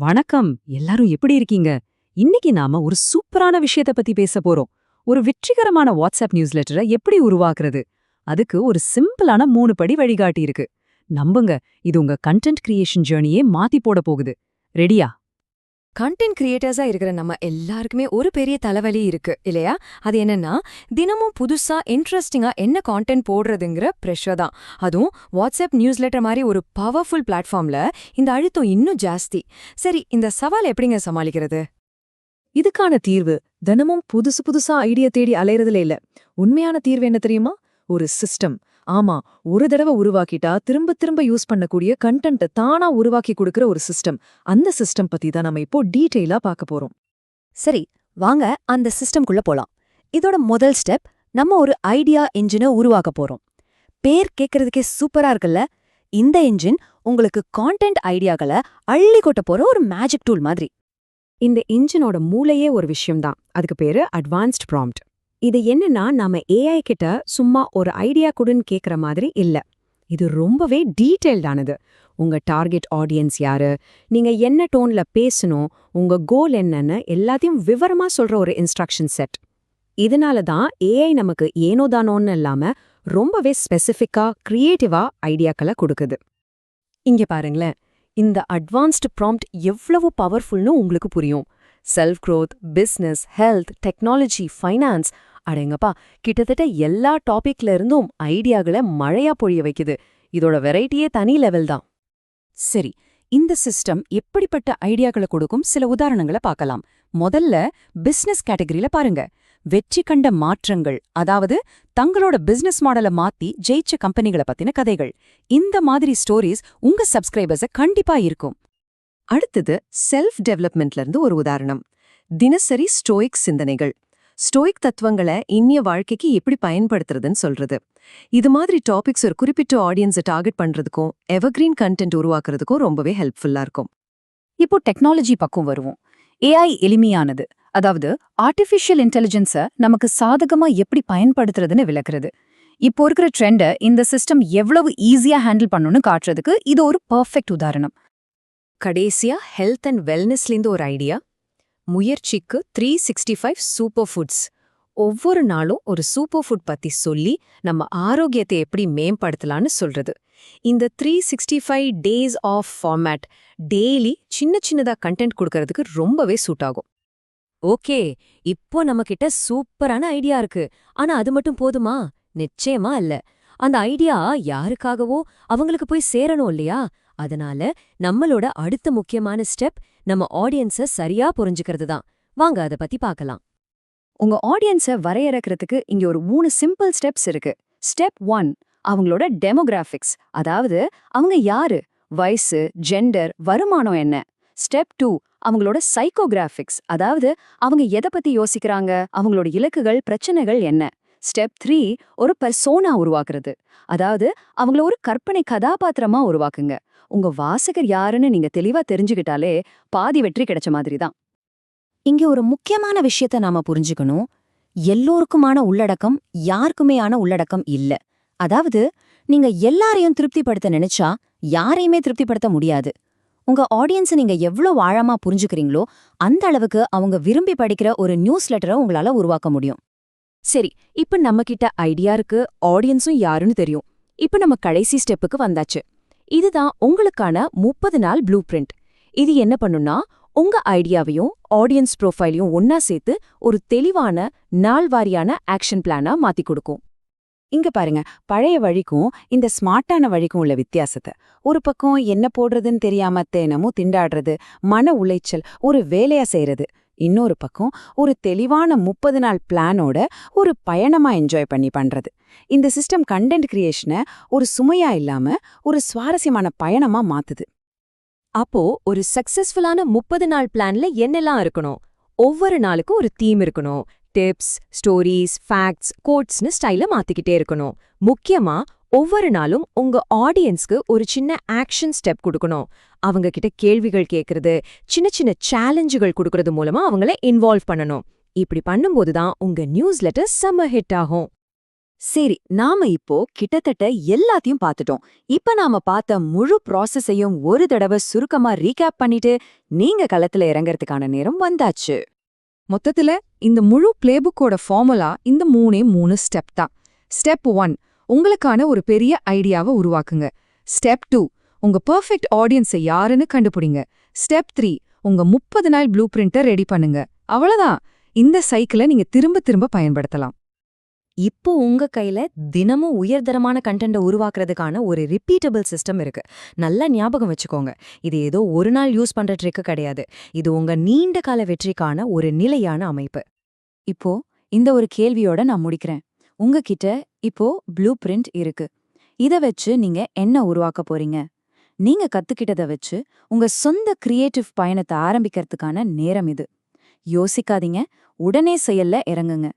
வணக்கம். எல்லாரும் எப்படி இருக்கீங்க? இன்னைக்கு நாம ஒரு சூப்பரான விஷயத்த பத்தி பேச போறோம். ஒரு வெற்றிகரமான வாட்ஸ்அப் நியூஸ் லெட்டரை எப்படி உருவாக்குறது? அதுக்கு ஒரு சிம்பிளான மூணு படி வழிகாட்டி இருக்கு. நம்புங்க இது உங்க கண்டென்ட் கிரியேஷன் ஜேர்னியே மாத்தி போட போகுது. ரெடியா கண்டென்ட் கிரியேட்டர்ஸா இருக்கிற நம்ம எல்லாருக்குமே ஒரு பெரிய தலைவலி இருக்கு இல்லையா? அது என்னன்னா தினமும் புதுசா இன்ட்ரெஸ்டிங்கா என்ன கான்டென்ட் போடுறதுங்கிற ப்ரெஷர் தான். அதுவும் வாட்ஸ்அப் நியூஸ் லெட்டர் மாதிரி ஒரு பவர்ஃபுல் பிளாட்ஃபார்ம்ல இந்த அழுத்தம் இன்னும் ஜாஸ்தி. சரி இந்த சவால் எப்படிங்க சமாளிக்கிறது? இதுக்கான தீர்வு தினமும் புதுசு புதுசா ஐடியா தேடி அலையறதுல இல்ல. உண்மையான தீர்வு என்ன தெரியுமா? ஒரு சிஸ்டம் ஆமா ஒரு தடவை உருவாக்கிட்டா திரும்ப திரும்ப யூஸ் பண்ணக்கூடிய கண்டென்ட் தானா உருவாக்கி கொடுக்கிற ஒரு சிஸ்டம் அந்த சிஸ்டம் பத்தி தான் நம்ம இப்போ டீட்டெயிலா பார்க்க போறோம். சரி வாங்க அந்த சிஸ்டம்குள்ள போலாம். இதோட முதல் ஸ்டெப் நம்ம ஒரு ஐடியா என்ஜினை உருவாக்க போறோம். பேர் கேட்கறதுக்கே சூப்பரா இருக்குல்ல? இந்த என்ஜின் உங்களுக்கு கான்டென்ட் ஐடியாக்களை அள்ளி கொட்ட போற ஒரு மேஜிக் டூல் மாதிரி. இந்த இன்ஜினோட மூளையே ஒரு விஷயம்தான் அதுக்கு பேரு அட்வான்ஸ்ட் ப்ராம்ப்ட் இது என்னன்னா நாம ஏஐ கிட்ட சும்மா ஒரு ஐடியா கொடுன்னு கேக்குற மாதிரி இல்ல. இது ரொம்பவே டீட்டெயில்டானது உங்க டார்கெட் ஆடியன்ஸ் யாரு? நீங்க என்ன டோன்ல பேசணும்? உங்க கோல் என்னன்னு எல்லாத்தையும் விவரமா சொல்ற ஒரு இன்ஸ்ட்ரக்ஷன் செட் இதனால தான் ஏஐ நமக்கு ஏனோதானோன்னு இல்லாம ரொம்பவே ஸ்பெசிஃபிக்கா கிரியேட்டிவா ஐடியாக்களை கொடுக்குது. இங்க பாருங்களேன். இந்த அட்வான்ஸ்டு ப்ராம்ப்ட் எவ்வளவு பவர்ஃபுல்னு உங்களுக்கு புரியும். Self growth business health technology finance அடேங்கப்பா கிட்டத்தட்ட எல்லா டாபிக்ல இருந்தும் ஐடியாகளை மழையா பொழிய வைக்குது. இதோட வெரைட்டியே தனி லெவல் தான். சரி இந்த சிஸ்டம் எப்படிப்பட்ட ஐடியாக்களை கொடுக்கும்? சில உதாரணங்களை பார்க்கலாம் முதல்ல பிசினஸ் கேட்டகரியில பாருங்க. வெற்றி கண்ட மாற்றங்கள் அதாவது தங்களோட பிசினஸ் மாடலை மாத்தி ஜெயிச்ச கம்பெனிகளை பத்தின கதைகள். இந்த மாதிரி ஸ்டோரிஸ் உங்க சப்ஸ்கிரைபர்ஸ கண்டிப்பா இருக்கும் அடுத்தது செல்ஃப் டெவலப்மெண்ட்ல இருந்து ஒரு உதாரணம். தினசரி ஸ்டோயிக் சிந்தனைகள். ஸ்டோயிக் தத்துவங்களை இன்னிய வாழ்க்கைக்கு எப்படி பயன்படுத்துறதுன்னு சொல்றது. இது மாதிரி டாபிக்ஸ் ஒரு குறிப்பிட்ட ஆடியன்ஸை டார்கெட் பண்றதுக்கும் எவர்கிரீன் கண்டென்ட் உருவாக்குறதுக்கும் ரொம்பவே ஹெல்ப்ஃபுல்லா இருக்கும். இப்போ டெக்னாலஜி பக்கம் வருவோம். ஏஐ எளிமையானது அதாவது ஆர்டிஃபிஷியல் இன்டெலிஜென்ஸை நமக்கு சாதகமா எப்படி பயன்படுத்துறதுன்னு விளக்குறது. இப்போ இருக்கிற ட்ரெண்டை இந்த சிஸ்டம் எவ்வளவு ஈஸியா ஹேண்டில் பண்ணுன்னு காட்டுறதுக்கு இது ஒரு பர்ஃபெக்ட் உதாரணம். கடைசியா ஹெல்த் அண்ட் வெல்னஸ்லேருந்து ஒரு ஐடியா முயற்சிக்கு three sixty five super foods ஒவ்வொரு நாளும் ஒரு சூப்பர் ஃபுட் பத்தி சொல்லி நம்ம ஆரோக்கியத்தை எப்படி மேம்படுத்தலாம்னு சொல்றது. இந்த three sixty five days of format daily சின்ன சின்னதா கண்டென்ட் கொடுக்கறதுக்கு ரொம்பவே சூட் ஆகும். ஓகே இப்போ நம்மகிட்ட சூப்பரான ஐடியா இருக்கு. ஆனா அது மட்டும் போதுமா? நிச்சயமா இல்லை. அந்த ஐடியா யாருக்காகவோ அவங்களுக்கு போய் சேரணும் இல்லையா? அதனால நம்மளோட அடுத்த முக்கியமான ஸ்டெப் நம்ம ஆடியன்ஸ சரியா புரிஞ்சுக்கிறது தான். வாங்க அத பத்தி பார்க்கலாம். உங்க ஆடியன்ஸை வரையறுக்கிறதுக்கு இங்க ஒரு மூணு சிம்பிள் ஸ்டெப்ஸ் இருக்கு. ஸ்டெப் ஒன் அவங்களோட டெமோகிராஃபிக்ஸ். அதாவது அவங்க யாரு? வயசு ஜெண்டர் வருமானம் என்ன? ஸ்டெப் டூ அவங்களோட சைக்கோகிராஃபிக்ஸ். அதாவது அவங்க எதை பத்தி யோசிக்கிறாங்க? அவங்களோட இலக்குகள் பிரச்சனைகள் என்ன? ஸ்டெப் த்ரீ ஒரு பர்சோனா உருவாக்குறது. அதாவது அவங்கள ஒரு கற்பனை கதாபாத்திரமா உருவாக்குங்க. உங்க வாசகர் யாருன்னு நீங்க தெளிவா தெரிஞ்சுக்கிட்டாலே பாதி வெற்றி கிடைச்ச மாதிரி தான் இங்க ஒரு முக்கியமான விஷயத்த நாம புரிஞ்சுக்கணும். எல்லோருக்குமான உள்ளடக்கம் யாருக்குமேயான உள்ளடக்கம் இல்ல. அதாவது நீங்க எல்லாரையும் திருப்திப்படுத்த நினைச்சா யாரையுமே திருப்திப்படுத்த முடியாது. உங்க ஆடியன்ஸை நீங்க எவ்வளவு ஆழமா புரிஞ்சுக்கிறீங்களோ அந்த அளவுக்கு அவங்க விரும்பி படிக்கிற ஒரு நியூஸ் லெட்டரை உங்களால உருவாக்க முடியும். சரி இப்ப நம்ம கிட்ட ஐடியா இருக்கு ஆடியன்ஸும் யாருன்னு தெரியும். இப்ப நம்ம கடைசி ஸ்டெப்புக்கு வந்தாச்சு. இதுதான் உங்களுக்கான முப்பது நாள் ப்ளூ பிரிண்ட் இது என்ன பண்ணும்னா உங்க ஐடியாவையும் ஆடியன்ஸ் ப்ரொஃபைலையும் ஒன்னா சேர்த்து ஒரு தெளிவான நாள் வாரியான ஆக்ஷன் பிளானா மாத்தி கொடுக்கும். இங்க பாருங்க பழைய வழிக்கும் இந்த ஸ்மார்ட்டான வழிக்கும் உள்ள வித்தியாசத்தை. ஒரு பக்கம் என்ன போடுறதுன்னு தெரியாம தேனமும் திண்டாடுறது மன உளைச்சல் ஒரு வேலையா செய்யறது இன்னொரு பக்கம் ஒரு தெளிவான முப்பது நாள் பிளானோட ஒரு பயணமா என்ஜாய் பண்ணி பண்றது. இந்த சிஸ்டம் கண்டென்ட் கிரியேஷனை ஒரு சுமையா இல்லாம ஒரு சுவாரஸ்யமான பயணமா மாத்துது. அப்போ ஒரு சக்சஸ்ஃபுல்லான முப்பது நாள் பிளான்ல என்னெல்லாம் இருக்கணும்? ஒவ்வொரு நாளுக்கும் ஒரு தீம் இருக்கணும். டிப்ஸ் ஸ்டோரீஸ் ஃபேக்ட்ஸ் கோட்ஸ்னு ஸ்டைல மாத்திக்கிட்டே இருக்கணும். முக்கியமா ஒவ்வொரு நாளும் உங்க ஆடியன்ஸ்க்கு ஒரு சின்ன ஆக்ஷன் ஸ்டெப் கொடுக்கணும். அவங்க கிட்ட கேள்விகள் கேட்கறது சின்ன சின்ன சேலஞ்சுகள் கொடுக்கறது மூலமா அவங்கள இன்வால்வ் பண்ணணும். இப்படி பண்ணும்போது தான் உங்க நியூஸ் லெட்டர் செம்ம ஹிட் ஆகும். சரி நாம இப்போ கிட்டத்தட்ட எல்லாத்தையும் பார்த்துட்டோம். இப்ப நாம பார்த்த முழு ப்ராசஸையும் ஒரு தடவை சுருக்கமா ரீகேப் பண்ணிட்டு நீங்க களத்துல இறங்கறதுக்கான நேரம் வந்தாச்சு. மொத்தத்துல இந்த முழு பிளேபுக்கோட ஃபார்முலா இந்த மூணே மூணு ஸ்டெப் தான். ஸ்டெப் ஒன் உங்களுக்கான ஒரு பெரிய ஐடியாவை உருவாக்குங்க. ஸ்டெப் டூ உங்க பெர்ஃபெக்ட் ஆடியன்ஸை யாருன்னு கண்டுபிடிங்க. ஸ்டெப் த்ரீ உங்க முப்பது நாள் ப்ளூ பிரிண்ட்டை ரெடி பண்ணுங்க. அவ்வளோதான் இந்த சைக்கிளை நீங்க திரும்ப திரும்ப பயன்படுத்தலாம். இப்போ உங்க கையில தினமும் உயர்தரமான கண்டென்ட்டை உருவாக்குறதுக்கான ஒரு ரிப்பீட்டபிள் சிஸ்டம் இருக்கு. நல்லா ஞாபகம் வச்சுக்கோங்க. இது ஏதோ ஒரு நாள் யூஸ் பண்ற ட்ரிக்கு கிடையாது. இது உங்க நீண்ட கால வெற்றிக்கான ஒரு நிலையான அமைப்பு. இப்போ இந்த ஒரு கேள்வியோட நான் முடிக்கிறேன். உங்ககிட்ட இப்போ ப்ளூ பிரிண்ட் இருக்கு. இத வச்சு நீங்க என்ன உருவாக்க போறீங்க? நீங்க கத்துக்கிட்டத வச்சு உங்க சொந்த கிரியேட்டிவ் பயணத்தை ஆரம்பிக்கிறதுக்கான நேரம் இது. யோசிக்காதீங்க. உடனே செயல்ல இறங்குங்க.